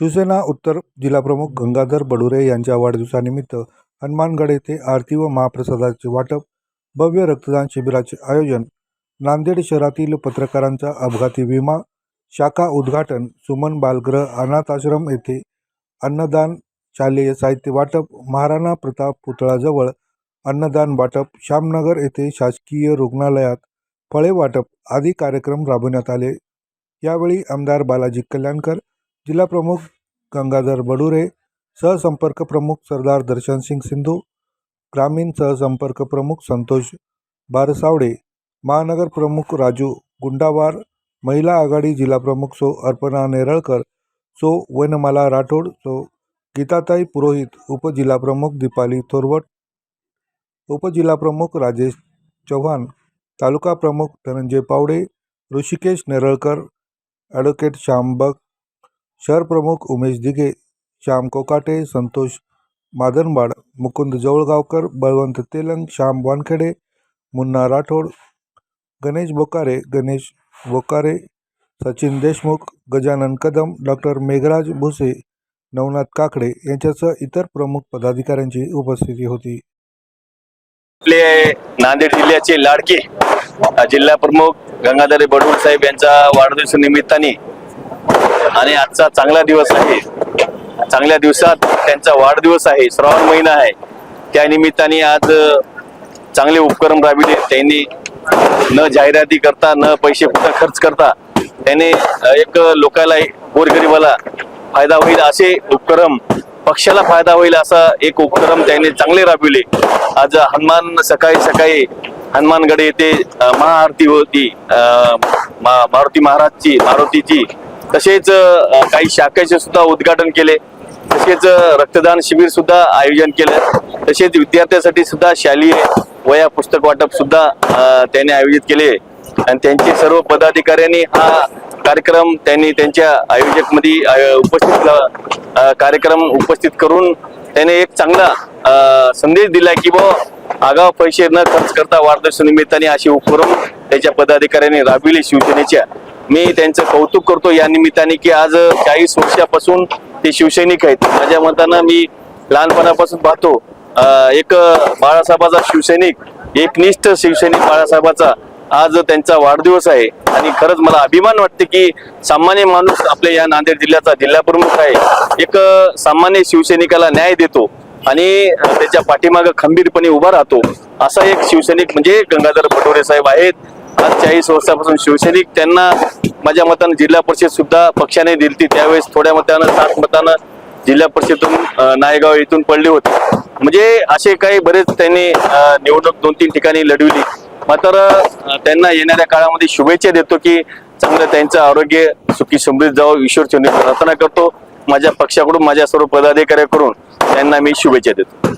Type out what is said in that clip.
शिवसेना उत्तर जिल्हाप्रमुख गंगाधर बडुरे यांच्या वाढदिवसानिमित्त हनुमानगड येथे आरती व महाप्रसादाचे वाटप भव्य रक्तदान शिबिराचे आयोजन नांदेड शहरातील पत्रकारांचा अपघाती विमा शाखा उद्घाटन सुमन बालगृह अनाथाश्रम येथे अन्नदान शालेय साहित्य वाटप महाराणा प्रताप पुतळाजवळ अन्नदान वाटप श्यामनगर येथे शासकीय रुग्णालयात फळे वाटप आदी कार्यक्रम राबवण्यात आले. यावेळी आमदार बालाजी कल्याणकर जिल्हाप्रमुख गंगाधर बडुरे सहसंपर्क प्रमुख सरदार दर्शन सिंग सिंधू ग्रामीण सहसंपर्क प्रमुख संतोष बारसावडे महानगर प्रमुख राजू गुंडावार महिला आघाडी जिल्हाप्रमुख सो अर्पणा नेरळकर सो वनमाला राठोड सो गीताताई पुरोहित उपजिल्हाप्रमुख दीपाली थोरवट उपजिल्हाप्रमुख राजेश चव्हाण तालुका प्रमुख धनंजय पावडे ऋषिकेश नेरळकर ॲडव्होकेट श्यामबग शहर प्रमुख उमेश दिघे श्याम कोकाटे संतोष मादनबाड मुकुंद जवळगावकर बळवंत तेलंग श्याम वानखेडे मुन्ना राठोड गणेश बोकारे गणेश बोकारे सचिन देशमुख गजानन कदम डॉक्टर मेघराज भुसे नवनाथ काकडे यांच्यासह इतर प्रमुख पदाधिकाऱ्यांची उपस्थिती होती. आपले नांदेड जिल्ह्याचे लाडके जिल्हा प्रमुख गंगाधरे बडवूर साहेब यांचा वाढदिवस निमित्ताने आणि आजचा चांगला दिवस आहे. चांगल्या दिवसात त्यांचा वाढदिवस आहे. श्रावण महिना आहे. त्या निमित्ताने आज चांगले उपक्रम राबविले. त्यांनी न जाहिराती करता न पैसे कुठं खर्च करता त्याने एक लोकाला गोरगरिबाला फायदा होईल असे उपक्रम पक्षाला फायदा होईल असा एक उपक्रम त्यांनी चांगले राबविले. आज हनुमान सकाळी सकाळी हनुमानगड येथे महाआरती होती. मा- मारुती महाराजची मारुतीची तसेच काही शाखेचे सुद्धा उद्घाटन केले. तसेच रक्तदान शिबिर सुद्धा आयोजन केलं. तसेच विद्यार्थ्यांसाठी सुद्धा शालेय वया पुस्तक वाटप सुद्धा त्यांनी आयोजित केले. आणि त्यांचे सर्व पदाधिकाऱ्यांनी हा कार्यक्रम त्यांनी त्यांच्या आयोजकमध्ये उपस्थित कार्यक्रम उपस्थित करून त्याने एक चांगला संदेश दिला की बो आगाव पैसे न खर्च करता वाढदिवस निमित्ताने अशी उपक्रम त्याच्या पदाधिकाऱ्यांनी राबविले शिवसेनेच्या. मी त्यांचं कौतुक करतो या निमित्ताने की आज चाळीस वर्षापासून ते शिवसैनिक आहेत. माझ्या मतानं मी लहानपणापासून पाहतो एक बाळासाहेबाचा शिवसैनिक एकनिष्ठ शिवसैनिक बाळासाहेबाचा आज त्यांचा वाढदिवस आहे. आणि खरंच मला अभिमान वाटते की सामान्य माणूस आपल्या या नांदेड जिल्ह्याचा जिल्हा प्रमुख आहे. एक सामान्य शिवसैनिकाला न्याय देतो आणि त्याच्या पाठीमागं खंबीरपणे उभा राहतो. असा एक शिवसैनिक म्हणजे गंगाधर बटोरे साहेब आहेत. आज चाळीस वर्षापासून शिवसैनिक त्यांना माझ्या मतानं जिल्हा परिषद सुद्धा पक्षाने दिलती. त्यावेळेस थोड्या मतानं सात मतानं जिल्हा परिषदेतून नायगाव येथून पडले होते. म्हणजे असे काही बरेच त्यांनी निवडणूक दोन तीन ठिकाणी लढविली. मात्र त्यांना येणाऱ्या काळामध्ये शुभेच्छा देतो की चांगलं त्यांचं आरोग्य सुखी समृद्ध जावं ईश्वर चंद्र प्रार्थना करतो. माझ्या पक्षाकडून माझ्या सर्व पदाधिकाऱ्याकडून त्यांना मी शुभेच्छा देतो.